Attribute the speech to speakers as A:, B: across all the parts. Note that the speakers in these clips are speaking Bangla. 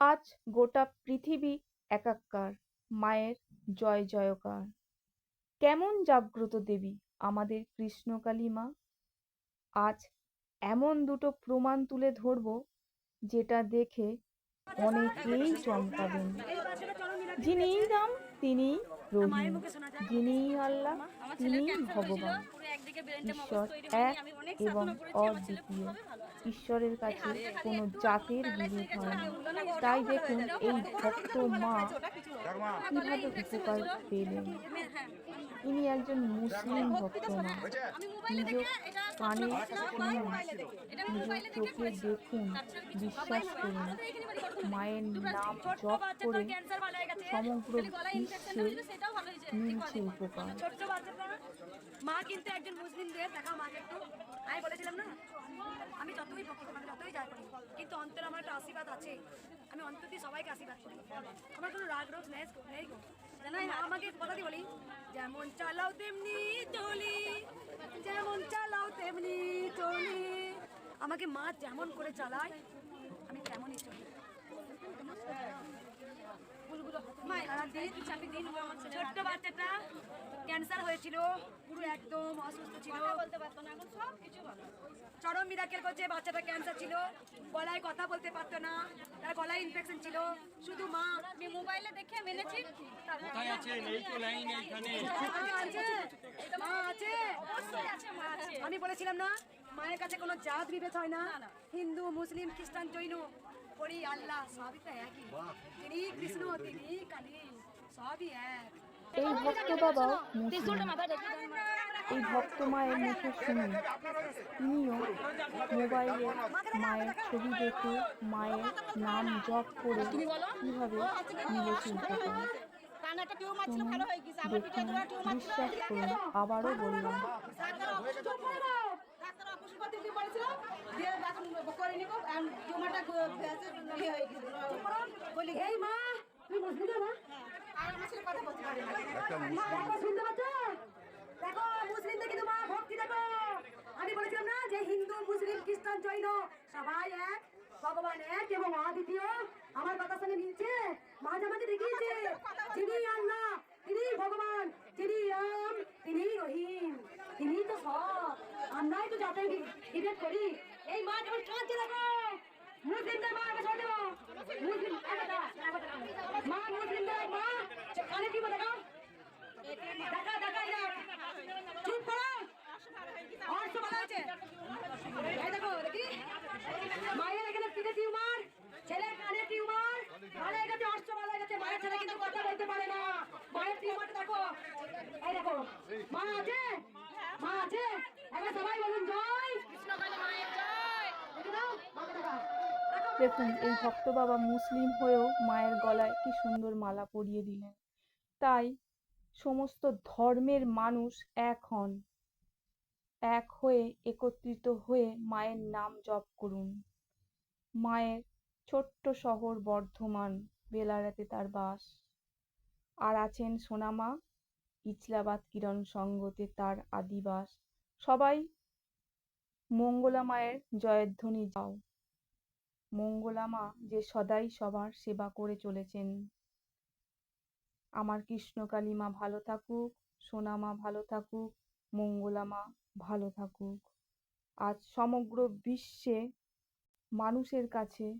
A: আজ গোটা পৃথিবী একাকার, মায়ের জয় জয়কার। কেমন জাগ্রত দেবী আমাদের কৃষ্ণকালী মা? আজ এমন দুটো প্রমাণ তুলে ধরবো যেটা দেখে অনেকেই চমকাবেন। যিনিই রাম, তিনিই রহিম যিনিই আল্লাহ, তিনিই ভগবান। ঈশ্বর এক এবং অদ্বিতীয়। ঈশ্বরের কাছে কোনো জাতের বিভেদ হয় না? তাই দেখুন এই ভক্ত মা কীভাবে উপকার পেলেন? ইনি একজন মুসলিম ভক্ত মা। নিজ কানে শুনুন নিজ চোখে দেখুন বিশ্বাস করুন মায়ের নাম জপ করে সমগ্র বিশ্বে মিলছে উপকার।
B: মা কিন্তু একজন মুসলিমদের দেখা মাকে একটু। যতই মানে যতই যাই করি। কিন্তু অন্তরে আমার একটা আশীর্বাদ আছে। আমি অন্তত সবাইকে আশীর্বাদ করি। আমার কোনো রাগ রোগ নেই নেই গো। জানো আমাকে কথা দিয়ে বলি, যেমন চালাও তেমনি চলি, যেমন চালাও তেমনি চলি। আমাকে মা যেমন করে চালায়, আমি তেমনই চলি। ছোট্ট বাচ্চাটা ক্যান্সার হয়েছিল পুরো একদম অসুস্থ ছিল। বলতে পারতো না এখন সব কিছু চরম মিরাকেল করছে বাচ্চাটা ক্যান্সার ছিল। গলায় কথা বলতে পারতো না তার গলায় ইনফেকশন ছিল। শুধু মা। আমি মোবাইলে দেখে মেনেছি।
C: কোথায় আছেন এই তো লাইন এইখানে।
B: মা আছে? মা আছে? আমি বলেছিলাম না মায়ের কাছে কোনো জাত বিভেদ হয় না। হিন্দু মুসলিম খ্রিস্টান জৈন। করি আল্লাহ সবই তো একই তিনি কৃষ্ণ তিনি কালী সবই এক
A: এই ভক্ত বাবা এই ভক্ত মায়ের মুখে শুনে তিনিও মোবাইলে মায়ের ছবি দেখে মায়ের নাম জপ করে কীভাবে মিলেছে উপকার
D: কানে একটা টিউমার ছিল ভালো হয়ে গেছে আমার পিঠে
A: দেখুন
D: দুটো টিউমার ছিল
A: বিশ্বাস করুন আবারও বললাম
D: দিয়ে করে নিব গেছে।
B: বলি এই মা, তুমি মুসলিম
D: পারে না?
B: মা, দেখো পাচ্ছ? দেখো কিন্তু মা, ভক্তি দেখো। আমি বলেছিলাম না যে হিন্দু, মুসলিম, খ্রিস্টান, জৈন, সবাই এক, ভগবান এক এবং অদ্বিতীয় আমার কথার সঙ্গে মিলছে? মাঝে মাঝে দেখিয়েছে, যিনি আল্লাহ তিনি ভগবান যিনি রাম তিনি রহিম তিনি তো সব এই মা যেমন কাঁদছে দেখো মুসলিমদের মা আগে দেবো। মা মুসলিমদের মা, কানে কি দেখা দেখা দেখা, যা। চুপ করো। অর্থ ভালো আছে। এই দেখো, দেখি। মায়ের এখানে পিঠে টিউমার, ছেলের কানে টিউমার ভালো গেছে অর্থ ভালো গেছে মায়ের ছেলে কিন্তু কথা বলতে পারে না। মায়ের টিউমারটা দেখো। এই দেখো, মা আছে? মা আছে? সবাই বলুন জয়! কৃষ্ণকালী মায়ের জয়!
A: দেখুন এই ভক্ত বাবা মুসলিম হয়েও মায়ের গলায় কি সুন্দর মালা পরিয়ে দিলেন। তাই সমস্ত ধর্মের মানুষ এক হন। এক হয়ে একত্রিত হয়ে মায়ের নাম জপ করুন। মায়ের ছোট্ট শহর বর্ধমান বেলারাতে তার বাস। আর আছেন সোনামা ইচলাবাদ কিরণ সঙ্গতে তার আদিবাস। সবাই মঙ্গলা মায়ের জয়ধ্বনি যাও। মঙ্গলা মা যে সদাই সবার সেবা করে চলেছেন। আমার কৃষ্ণকালী মা ভালো থাকুক, সোনা মা ভালো থাকুক, মঙ্গলা মা ভালো থাকুক। আজ সমগ্র বিশ্বে মানুষের কাছে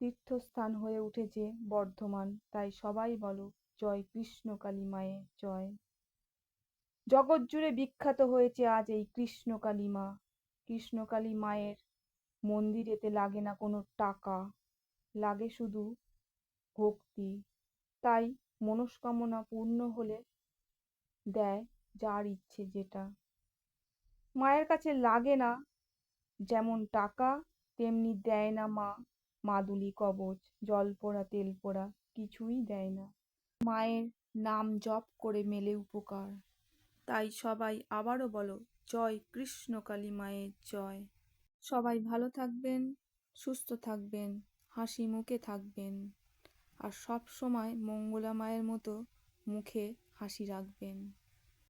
A: তীর্থস্থান হয়ে উঠেছে বর্ধমান। তাই সবাই বলো, জয় কৃষ্ণকালী মায়ের জয়। জগৎ জুড়ে বিখ্যাত হয়েছে আজ এই কৃষ্ণকালী মা। কৃষ্ণকালী মায়ের মন্দিরেতে লাগে না কোনো টাকা, লাগে শুধু ভক্তি। তাই মনস্কামনা পূর্ণ হলে দেয় যার ইচ্ছে যেটা। মায়ের কাছে লাগে না যেমন টাকা, তেমনি দেয় না মা মাদুলি, কবচ, জল পোড়া, তেল পোড়া, কিছুই দেয় না। মায়ের নাম জপ করে মেলে উপকার। তাই সবাই আবারও বলো, জয় কৃষ্ণ কালী মায়ের জয়। সবাই ভালো থাকবেন, সুস্থ থাকবেন, হাসি মুখে থাকবেন আর সব সময় মঙ্গলা মায়ের মতো মুখে হাসি রাখবেন।